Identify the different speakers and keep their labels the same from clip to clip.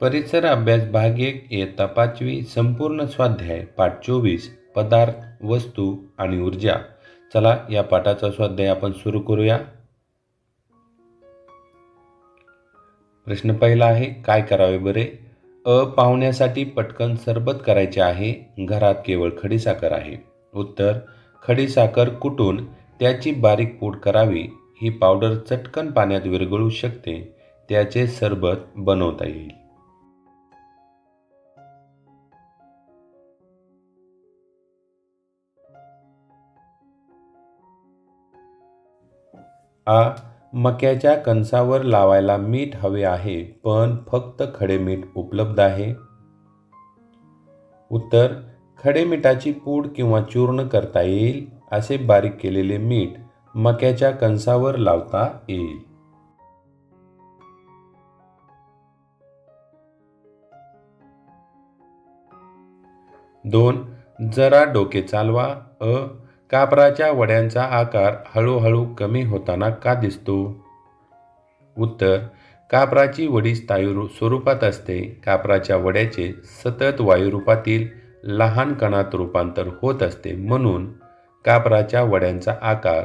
Speaker 1: परिसर अभ्यास भाग एक इयत्ता पाचवी संपूर्ण स्वाध्याय पाठ चोवीस पदार्थ वस्तू आणि ऊर्जा. चला या पाठाचा स्वाध्याय आपण सुरू करूया. प्रश्न पहिला आहे काय करावे बरे? अ पाहुण्यासाठी पटकन सरबत करायचे आहे घरात केवळ खडीसाखर आहे. उत्तर खडीसाखर कुटून त्याची बारीक पूड करावी ही पावडर चटकन पाण्यात विरघळू शकते त्याचे सरबत बनवता येईल. आ मक्याच्या कणसावर लावायला मीठ हवे आहे पण फक्त खडे मीठ उपलब्ध आहे? उत्तर खडे मिठाची पूड किंवा चूर्ण करता येईल असे बारीक केलेले मीठ मक्याच्या कणसावर लावता येईल. दोन जरा डोके चालवा. अ कापराच्या वड्यांचा आकार हळूहळू कमी होताना का दिसतो? उत्तर कापराची वडी स्थायू स्वरूपात असते. कापराच्या वड्याचे सतत वायुरूपातील लहान कणात रूपांतर होत असते. म्हणून कापराच्या वड्यांचा आकार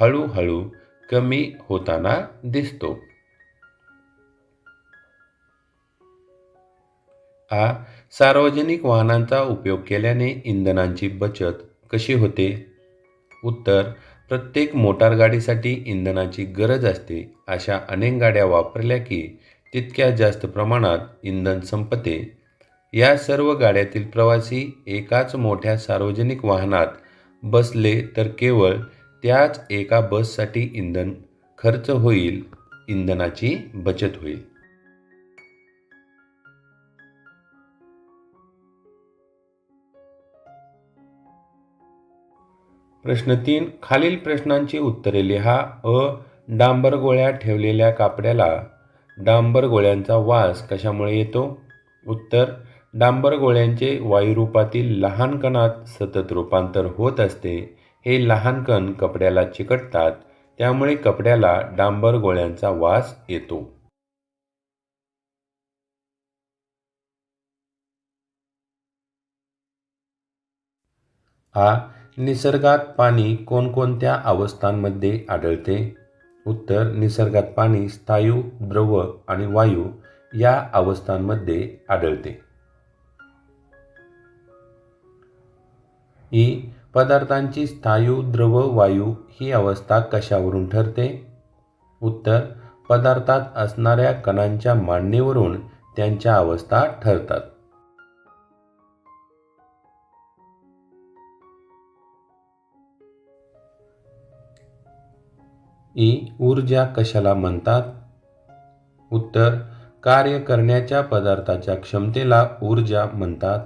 Speaker 1: हळूहळू कमी होताना दिसतो. आ सार्वजनिक वाहनांचा उपयोग केल्याने इंधनांची बचत कशी होते? उत्तर प्रत्येक मोटारगाडीसाठी इंधनाची गरज असते. अशा अनेक गाड्या वापरल्या की तितक्या जास्त प्रमाणात इंधन संपते. या सर्व गाड्यातील प्रवासी एकाच मोठ्या सार्वजनिक वाहनात बसले तर केवळ त्याच एका बससाठी इंधन खर्च होईल इंधनाची बचत होईल. प्रश्न तीन खालील प्रश्नांची उत्तरे लिहा. अ. डांबर गोळ्या ठेवलेल्या कापड्याला डांबर गोळ्यांचा वास कशामुळे येतो? उत्तर डांबर गोळ्यांचे वायुरूपातील लहान कणात सतत रूपांतर होत असते. हे लहान कण कपड्याला चिकटतात त्यामुळे कपड्याला डांबर गोळ्यांचा वास येतो. आ. निसर्गात पाणी कोणकोणत्या अवस्थांमध्ये आढळते? उत्तर निसर्गात पाणी स्थायू द्रव आणि वायू या अवस्थांमध्ये आढळते. ई. पदार्थांची स्थायू द्रव वायू ही अवस्था कशावरून ठरते? उत्तर पदार्थात असणाऱ्या कणांच्या मांडणीवरून त्यांच्या अवस्था ठरतात. ई ऊर्जा कशाला म्हणतात? उत्तर कार्य करण्याच्या पदार्थाच्या क्षमतेला ऊर्जा म्हणतात.